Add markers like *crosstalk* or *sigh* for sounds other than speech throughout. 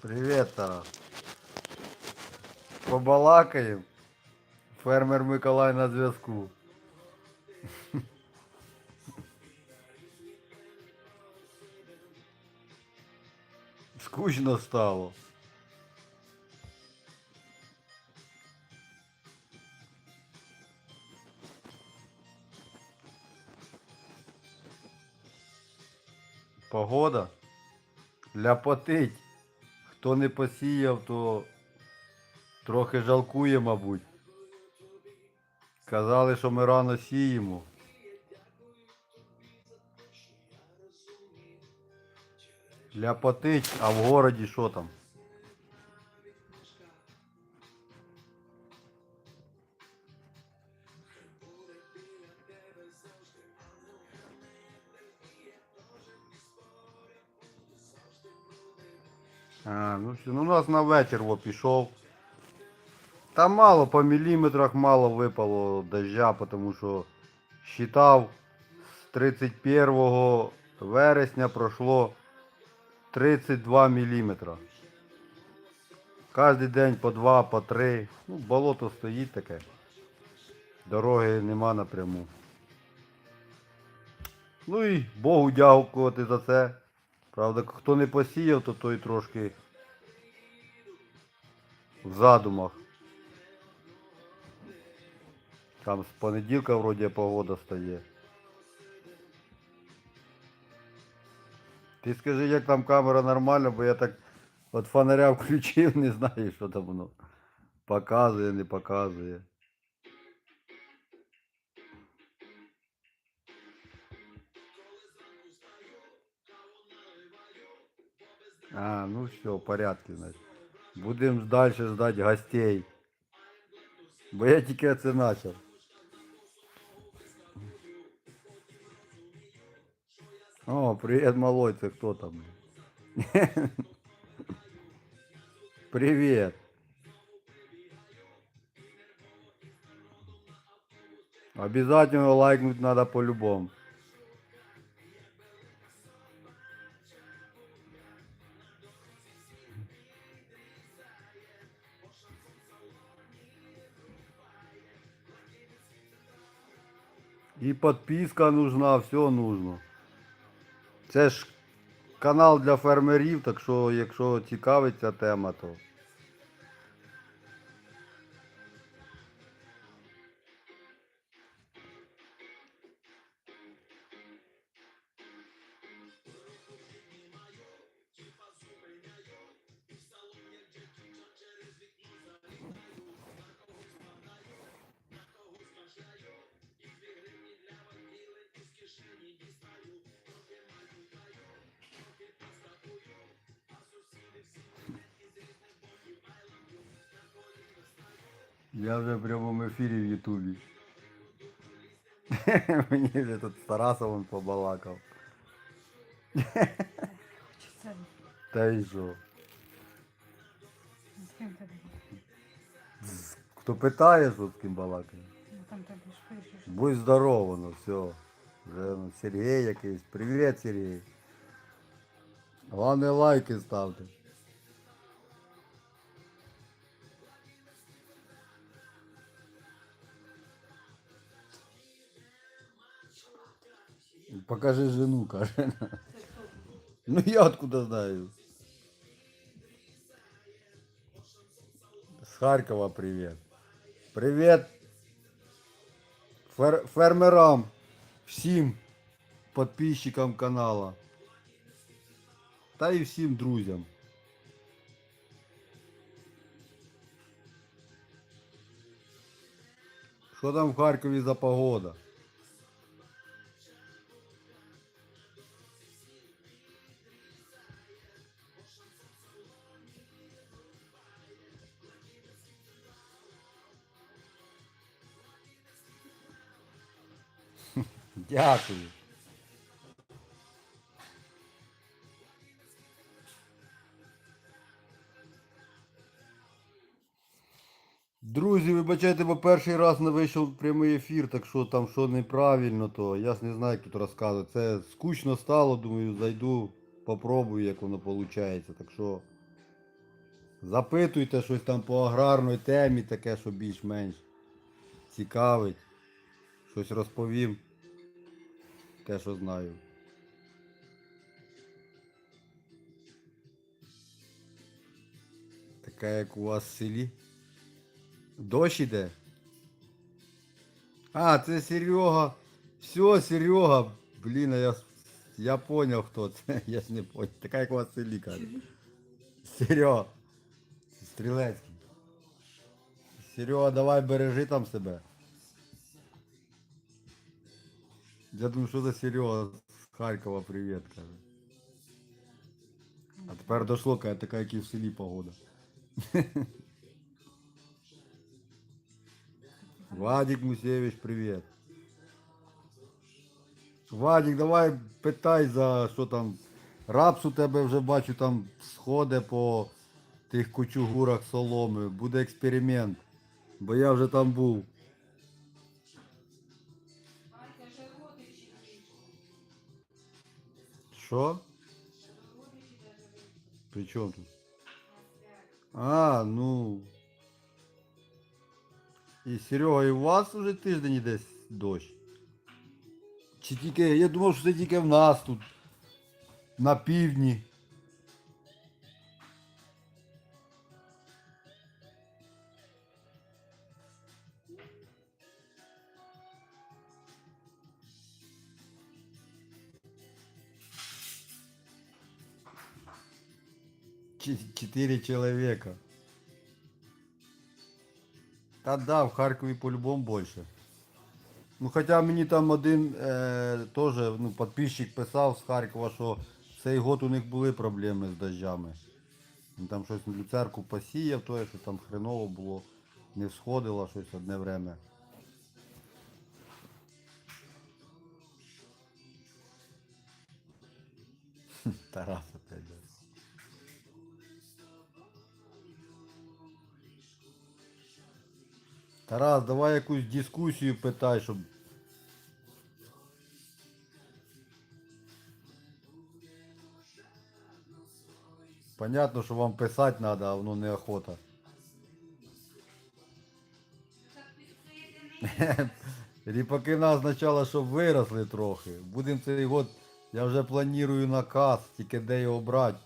Тарас. Побалакаємо. Фермер Миколай на зв'язку. Скучно стало. Погода. Ляпотить. Хто не посіяв, то трохи жалкує, мабуть. Казали, що ми рано сіємо. Ляпотить, а в городі що там? А, ну все, ну у нас на вечір во пішов. Там мало, по міліметрах мало випало дождя, тому що считав з 31 вересня пройшло 32 міліметра. Кожен день по 2, по 3. Ну, болото стоїть таке. Дороги нема напряму. Ну і Богу дякувати за це. Правда, хто не посіяв, то той трошки в задумах. Там з понеділка вроді погода стає. Ти скажи, як там камера нормальна, бо я так от фонаря *laughs* включив, не знаю, що там воно. Показує, не показує. А, ну все, в порядку, значить. Будемо далі ждати гостей. Бо я тільки це почав. О, привет, малой, ты кто там? *laughs* Привет. Обязательно лайкнуть надо по-любому. Подписка нужна, все нужно. Це ж канал для фермерів, так що якщо цікавить ця тема, то. Я вже в прямому ефірі в Ютубі. *laughs* Мені вже тут з Тарасовим побалакав. Це Та й що? з ким тобі? Хто питає, що з ким балакає? Ну там пишеш. Будь здорово, ну все. Вже ну, Сергій якийсь. Привіт, Сергій. Головне лайки ставте. Покажи жену, каже. Ну я откуда знаю. С Харькова привет. Привет, Фер, фермерам, всім підписчикам канала. Та і всім друзям. Що там в Харкові за погода? Дякую. Друзі, вибачайте, бо перший раз не вийшов прямий ефір, так що там що неправильно, то я ж не знаю, як тут розказувати. Це скучно стало, думаю, зайду, попробую, як воно виходить. Так що запитуйте щось там по аграрної темі, таке, що більш-менш цікавить. Щось розповім. Те, що знаю. Така як у вас в селі. Дощ іде? А, це Серега. Все, Серега. Блін, я, я поняв, хто це. *laughs* Я ж не поняв. Така як у вас в селі каже. Серега. Стрілецький. Серега, давай бережи там себе. Я думаю, що за Серега з Харкова привіт, каже. А тепер дошло, каже, така, як і в селі погода. Вадик Мусевич, привіт. Вадик, давай питай за що там. Рапс у тебе вже бачу там сходи по тих кучугурах соломи. Буде експеримент. Бо я вже там був. Що? При чому тут? А, ну. І Серега, і у вас вже тиждень десь дощ. Чи тільки. Я думав, що це тільки в нас тут. На півдні. Ч- Четыре человека. Та да, в Харкові по-любому більше. Ну хоча мені там один е, теж ну, підписчик писав з Харкова, що цей год у них були проблеми з дощами. Він там щось на люцерку посіяв, то що там хреново було, не всходило щось одне время. Тарас Тарас, давай якусь дискусію питай, щоб. Понятно, що вам писати треба, а воно неохота. *laughs* Ріпаки нас спочатку, щоб виросли трохи. Будемо цей год, я вже планую наказ, тільки де його брати.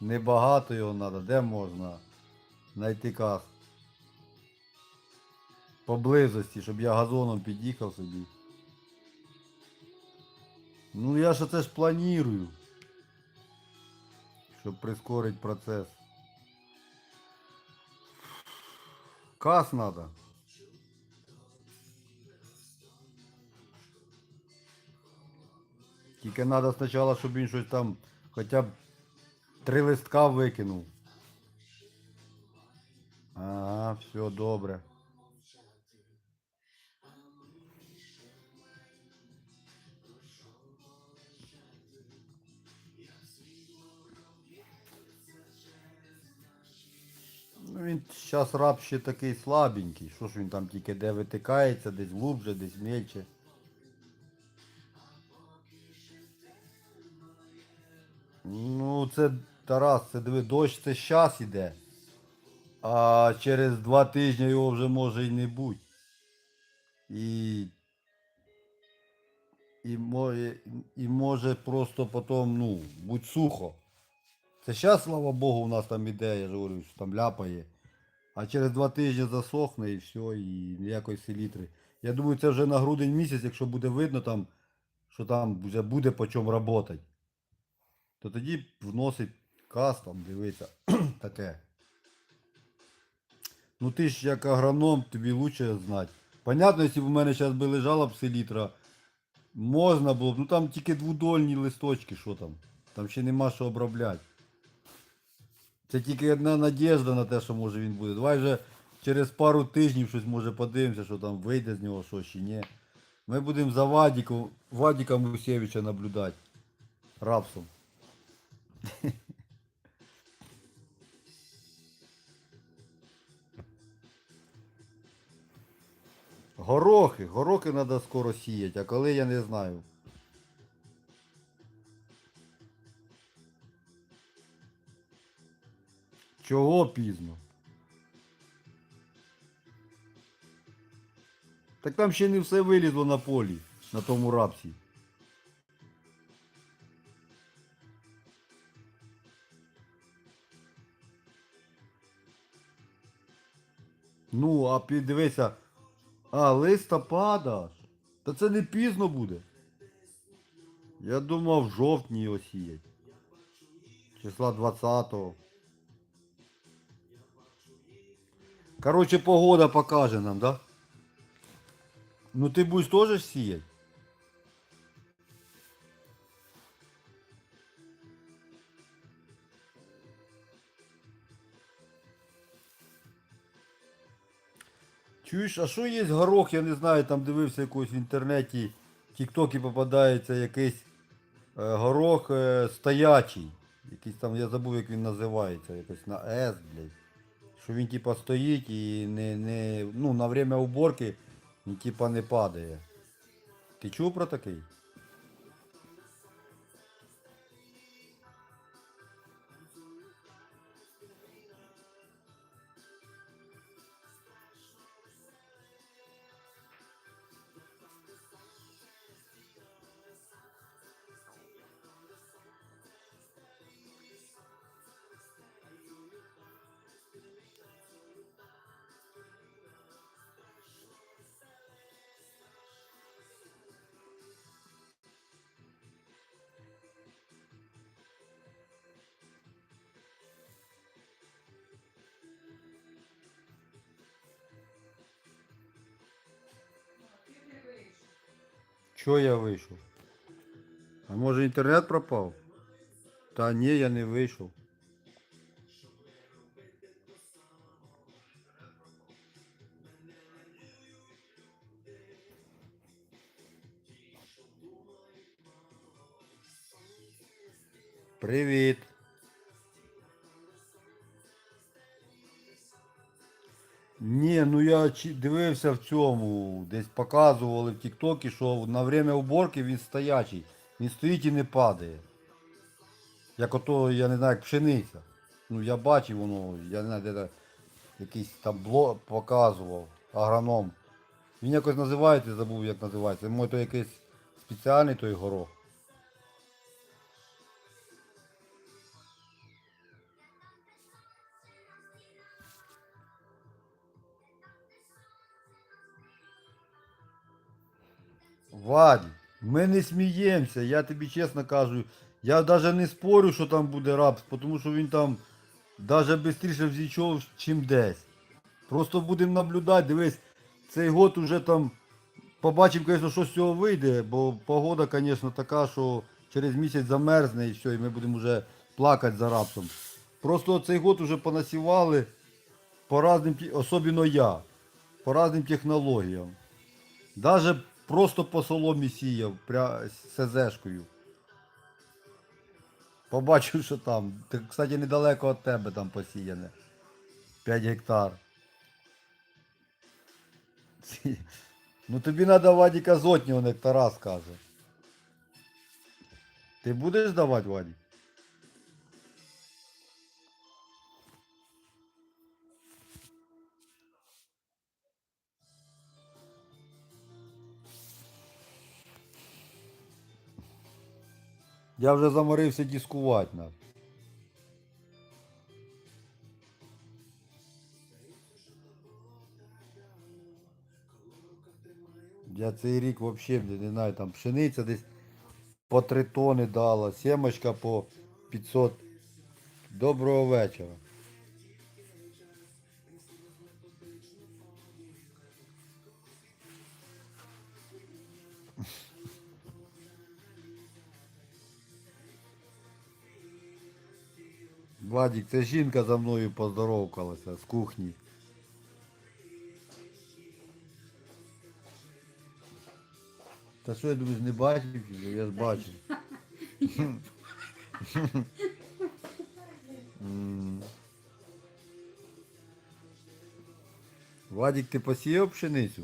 Небагато його треба, де можна знайти каз поблизості, щоб я газоном під'їхав собі. Ну я ж це ж планую. Щоб прискорити процес. Каз надо. Тільки треба спочатку, щоб він щось там хоча б три листка викинув. Ага, все добре. Зараз раб ще такий слабенький. Що ж він там тільки де витикається, десь глубже, десь мельче. Ну це Тарас, це диви, дощ це щас іде. А через два тижні його вже може і не бути. І. І може, і може просто потім, ну, будь сухо. Це зараз, слава Богу, у нас там іде, я ж говорю, що там ляпає. А через два тижні засохне і все, і ніякої селітри. Я думаю, це вже на грудень місяць, якщо буде видно там, що там вже буде по чому працювати. То тоді вносить каз там, дивиться, *clears throat* таке. Ну ти ж як агроном, тобі лучше знати. Понятно, якщо б у мене зараз би лежала б селітра, можна було б, ну там тільки двудольні листочки, що там. Там ще нема що обробляти. Це тільки одна надіжда на те, що може він буде. Давай вже через пару тижнів щось може подивимося, що там вийде з нього, що чи ні. Ми будемо за Вадіком, Вадіка Мусєвича наблюдати. Рапсом. *laughs* Горохи, горохи треба скоро сіяти, а коли я не знаю. Чого пізно? Так там ще не все вилізло на полі, на тому рапсі. Ну, а піддивися. А, листопада. Та це не пізно буде. Я думав, в жовтні його сіять. Числа 20-го. Короче, погода покаже нам, да? Ну ти будеш теж сіять? Чуєш, а що є горох, я не знаю, там дивився якось в інтернеті, в Тіктокі попадається якийсь е, горох е, стоячий. Якийсь там, я забув, як він називається, якось на С, блядь. Що він типа стоїть і не, не, ну, на время уборки він типа не падає. Ти чув про такий? Чо я вийшов? А може інтернет пропав? Та ні, я не вийшов. Привіт. Я дивився в цьому, десь показували в Тіктокі, що на время уборки він стоячий. Він стоїть і не падає. Як ото, я не знаю, як пшениця. Ну я бачив воно, я не знаю, де якийсь там блог показував, агроном. Він якось називається, забув як називається. Може то якийсь спеціальний той горох. Вадь, ми не сміємося, я тобі чесно кажу. Я навіть не спорю, що там буде рапс, тому що він там навіть швидше взійшов, чим десь. Просто будемо наблюдати, дивись, цей год уже там побачимо, звісно, що з цього вийде, бо погода, звісно, така, що через місяць замерзне і все, і ми будемо вже плакати за рапсом. Просто цей год уже понасівали по разним, особливо я, по разним технологіям. Даже просто по соломі сіяв, пря... СЗшкою. Побачив, що там. Ти, кстати, недалеко від тебе там посіяне. 5 гектар. Ну тобі треба Вадіка зотнього нектара, скаже. Ти будеш давати, Вадік? Я вже заморився дискувати нас. Я цей рік взагалі не знаю, там пшениця десь по 3 тони дала, сімочка по 500. Доброго вечора. Владик, це жінка за мною поздоровкалася з кухні. Та що я думаю, не бачив? Я ж бачив. М. Владик, ти посіяв пшеницю?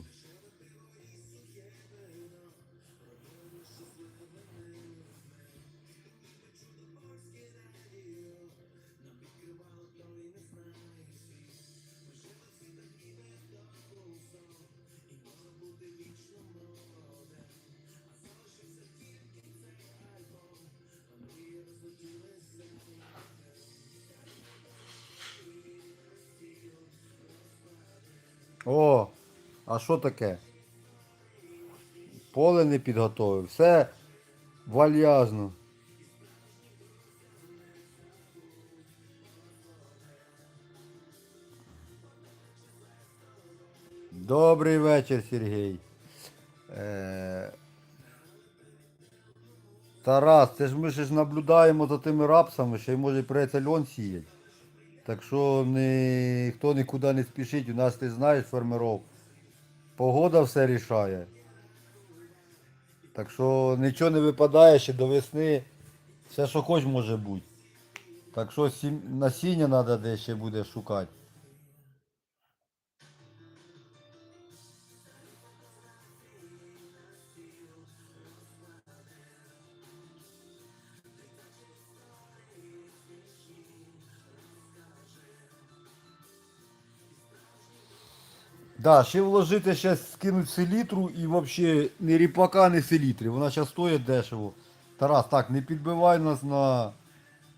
О, а що таке? Поле не підготовив. Все вальяжно. Добрий вечір, Сергій. Е... Тарас, це ж ми ж наблюдаємо за тими рапсами, ще й може прийдеться льон сіяти. Так що ніхто нікуди не спішить. У нас ти знаєш фермеров. Погода все рішає. Так що нічого не випадає ще до весни. Все, що хоч може бути. Так що насіння треба десь ще буде шукати. Да, ще вложити, ще скинуть селітру і взагалі ні ріпака, ні селітри. Вона зараз стоїть дешево. Тарас, так, не підбивай нас на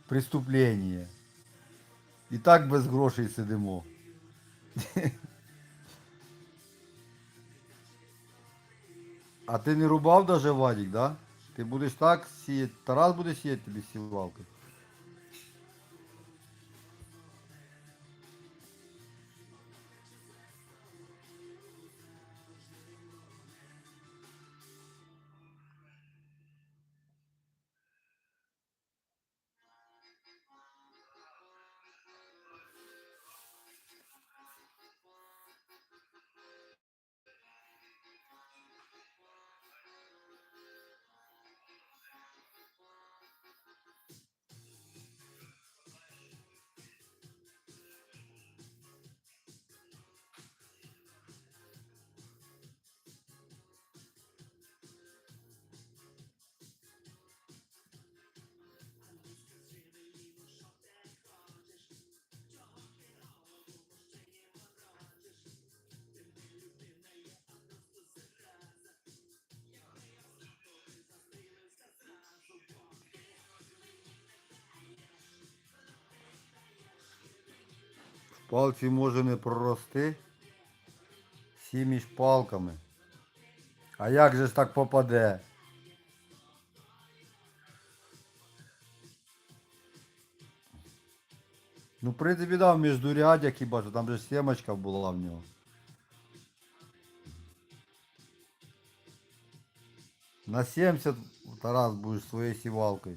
преступлення. І так без грошей сидимо. А ти не рубав даже Вадик, да? Ти будеш так сіяти. Тарас буде сіяти тобі сівалкою. Палці може не прорости. Всі між палками. А як же ж так попаде? Ну, в принципі, да, в міждурядя хіба що, там же сімочка була в нього. На 70 Тарас будеш своєю сівалкою.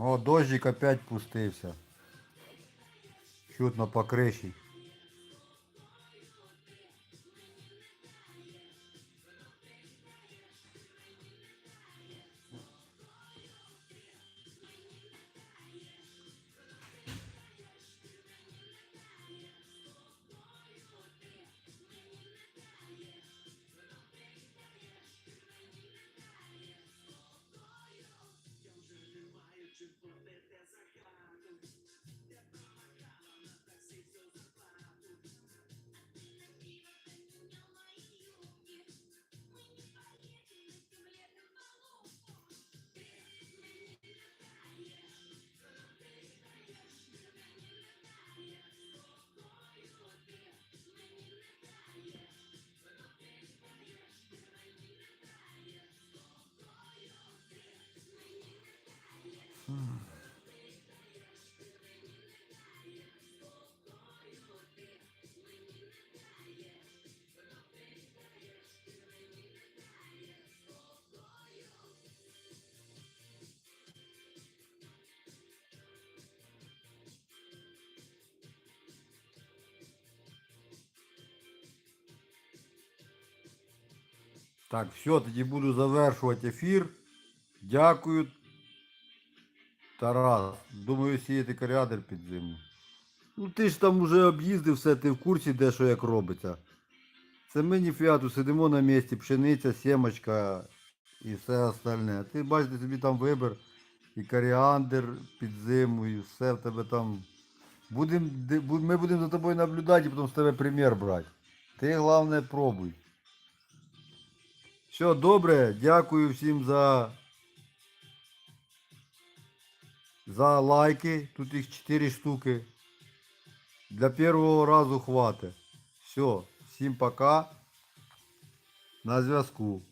О, дождик опять пустився. Чутно по. Так, все, тоді буду завершувати ефір. Дякую. Тарас. Думаю, сіяти коріадр під зиму. Ну ти ж там уже об'їздив все, ти в курсі де що як робиться. Це ми ні фіату сидимо на місці, пшениця, сімочка і все остальне. Ти бачите, тобі там вибір і коріандр під зиму, і все в тебе там. Будем, ми будемо за тобою наблюдати і потім з тебе примір брати. Ти головне пробуй. Все, добре, дякую всім за. За лайки. Тут їх 4 штуки. Для першого разу хватить. Все, всім пока. На зв'язку.